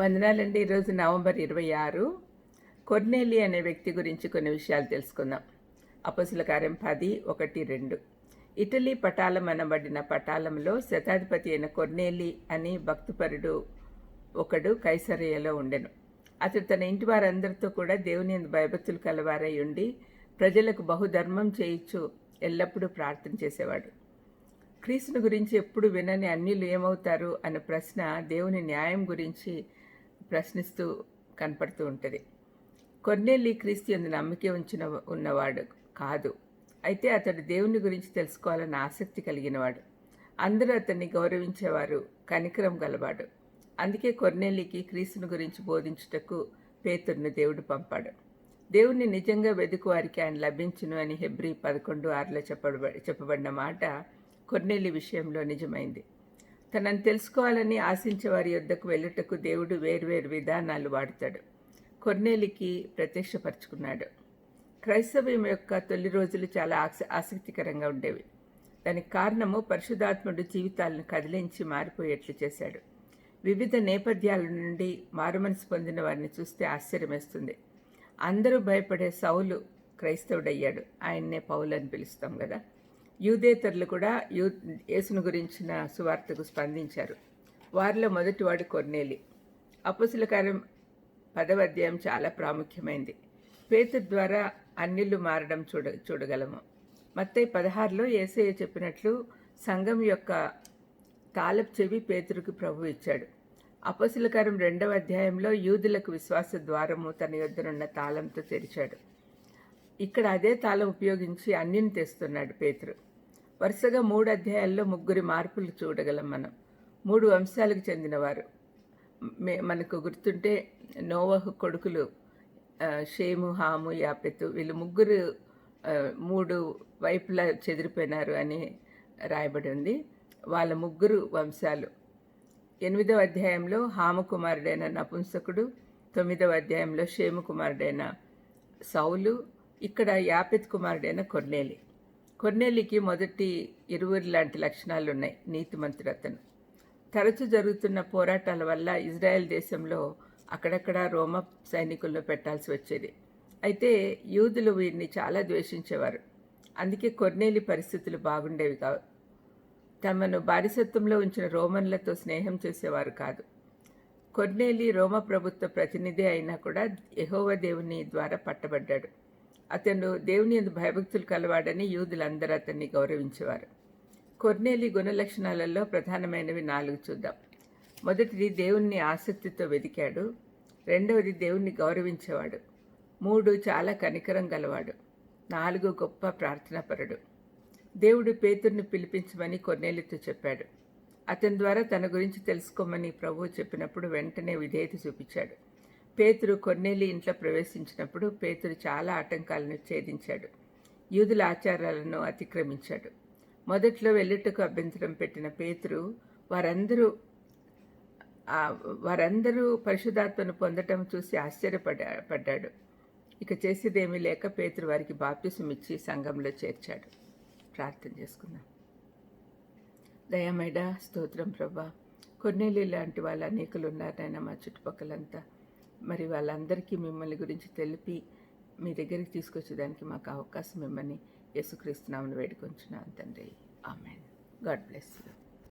వందనాలండి. ఈరోజు నవంబర్ ఇరవై ఆరు. కొర్నేలి అనే వ్యక్తి గురించి కొన్ని విషయాలు తెలుసుకుందాం. అపసుల కార్యం పది ఒకటి రెండు. ఇటలీ పటాలం అనబడిన పటాలంలో శతాధిపతి అయిన కొర్నేలి అని భక్తిపరుడు ఒకడు కైసరయ్యలో ఉండెను. అతడు తన ఇంటి వారందరితో కూడా దేవుని భయభక్తులు కలవారై ఉండి ప్రజలకు బహుధర్మం చేయించు ఎల్లప్పుడూ ప్రార్థన చేసేవాడు. క్రీస్తుని గురించి ఎప్పుడు వినని అన్యులు ఏమవుతారు? అనే ప్రశ్న దేవుని న్యాయం గురించి ప్రశ్నిస్తూ కనపడుతూ ఉంటుంది. కొన్నేళ్ళు క్రీస్తు ఎందు నమ్మిక ఉంచిన ఉన్నవాడు కాదు. అయితే అతడు దేవుని గురించి తెలుసుకోవాలన్న ఆసక్తి కలిగినవాడు. అందరూ అతన్ని గౌరవించేవారు కనికరం గలవాడు. అందుకే కొర్నేలికి క్రీస్తుని గురించి బోధించుటకు పేతుర్ను దేవుడు పంపాడు. దేవుణ్ణి నిజంగా వెతుకు వారికి ఆయన లభించును అని హెబ్రి పదకొండు ఆరులో చెప్పబడి చెప్పబడిన మాట కొర్నేలి విషయంలో నిజమైంది. తనను తెలుసుకోవాలని ఆశించే వారి యొద్దకు వెళ్ళుటకు దేవుడు వేర్వేరు విధానాలు వాడతాడు. కొర్నేలికి ప్రత్యక్షపరుచుకున్నాడు. క్రైస్తవ్యం యొక్క తొలి రోజులు చాలా ఆసక్తికరంగా ఉండేవి. దానికి కారణము పరిశుధాత్ముడు జీవితాలను కదిలించి మారిపోయేట్లు చేశాడు. వివిధ నేపథ్యాల నుండి మారుమనసు పొందిన వారిని చూస్తే ఆశ్చర్యమేస్తుంది. అందరూ భయపడే సౌలు క్రైస్తవుడయ్యాడు. ఆయన్నే పౌలు అని పిలుస్తాం కదా. యూదేతరులు కూడా యూ యేసును గురించిన సువార్తకు స్పందించారు. వారిలో మొదటివాడు కొర్నేలి. అపసుల కార్యం పదవ అధ్యాయం చాలా ప్రాముఖ్యమైంది. పేతు ద్వారా అన్నిళ్ళు మారడం చూడ చూడగలము. మత్తే పదహారులో ఏసయ్య చెప్పినట్లు సంఘం యొక్క తాలపు చెవి పేతురుకు ప్రభు ఇచ్చాడు. అపసులకారం రెండవ అధ్యాయంలో యూదులకు విశ్వాస ద్వారము తన యొద్దనున్న తాళంతో తెరిచాడు. ఇక్కడ అదే తాళం ఉపయోగించి అన్నిని తెస్తున్నాడు పేతురు. వరుసగా మూడు అధ్యాయాల్లో ముగ్గురి మార్పులు చూడగలం మనం. మూడు వంశాలకు చెందినవారు. మనకు గుర్తుంటే నోవహు కొడుకులు షేము హాము యాపెత్తు వీళ్ళు ముగ్గురు మూడు వైపులా చెదిరిపోయినారు అని రాయబడి ఉంది. వాళ్ళ ముగ్గురు వంశాలు. ఎనిమిదవ అధ్యాయంలో హాము కుమారుడైన నపుంసకుడు తొమ్మిదవ అధ్యాయంలో షేము కుమారుడైన సౌలు ఇక్కడ యాపెత్ కుమారుడైన కొర్నేలి. కొర్నేలికి మొదటి ఇరువురు లాంటి లక్షణాలు ఉన్నాయి నీతిమంతుడు అతను. తరచు జరుగుతున్న పోరాటాల వల్ల ఇజ్రాయెల్ దేశంలో అక్కడక్కడ రోమ సైనికులను పెట్టాల్సి వచ్చేది. అయితే యూదులు వీరిని చాలా ద్వేషించేవారు. అందుకే కొన్నేలి పరిస్థితులు బాగుండేవి కావు. తమను బారిసత్వంలో ఉంచిన రోమన్లతో స్నేహం చేసేవారు కాదు. కొన్నేలి రోమ ప్రభుత్వ ప్రతినిధి అయినా కూడా యహోవ దేవుని ద్వారా పట్టబడ్డాడు. అతను దేవుని ఎందు భయభక్తులు కలవాడని యూదులందరూ అతన్ని గౌరవించేవారు. కొర్నేలి గుణలక్షణాలలో ప్రధానమైనవి నాలుగు చూద్దాం. మొదటిది దేవుణ్ణి ఆసక్తితో వెతికాడు రెండవది దేవుణ్ణి గౌరవించేవాడు. మూడు చాలా కనికరం గలవాడు. నాలుగు గొప్ప ప్రార్థనాపరుడు. దేవుడు పేతుర్ని పిలిపించమని కొన్నేలితో చెప్పాడు. అతని ద్వారా తన గురించి తెలుసుకోమని ప్రభువు చెప్పినప్పుడు వెంటనే విధేయత చూపించాడు. పేతురు కొన్నేలి ఇంట్లో ప్రవేశించినప్పుడు పేతురు చాలా ఆటంకాలను ఛేదించాడు. యూదుల ఆచారాలను అతిక్రమించాడు. మొదట్లో వెళ్ళుటకు అభ్యంతరం పెట్టిన పేతురు వారందరూ వారందరూ పరిశుధాత్మను పొందటం చూసి ఆశ్చర్యపడా పడ్డాడు. ఇక చేసేదేమీ లేక పేతురు వారికి బాప్తిసం ఇచ్చి సంఘంలో చేర్చాడు. ప్రార్థన చేసుకుందాం. దయమైడ స్తోత్రం ప్రభా. కొన్నేళ్ళు లాంటి వాళ్ళ అనేకులు ఉన్నారైనా మా చుట్టుపక్కలంతా మరి వాళ్ళందరికీ మిమ్మల్ని గురించి తెలిపి మీ దగ్గరికి తీసుకొచ్చేదానికి మాకు అవకాశం ఇమ్మని యేసుక్రీస్తునామని వేడుకొంచున్నాను తండ్రి. ఆమెన్. God bless you.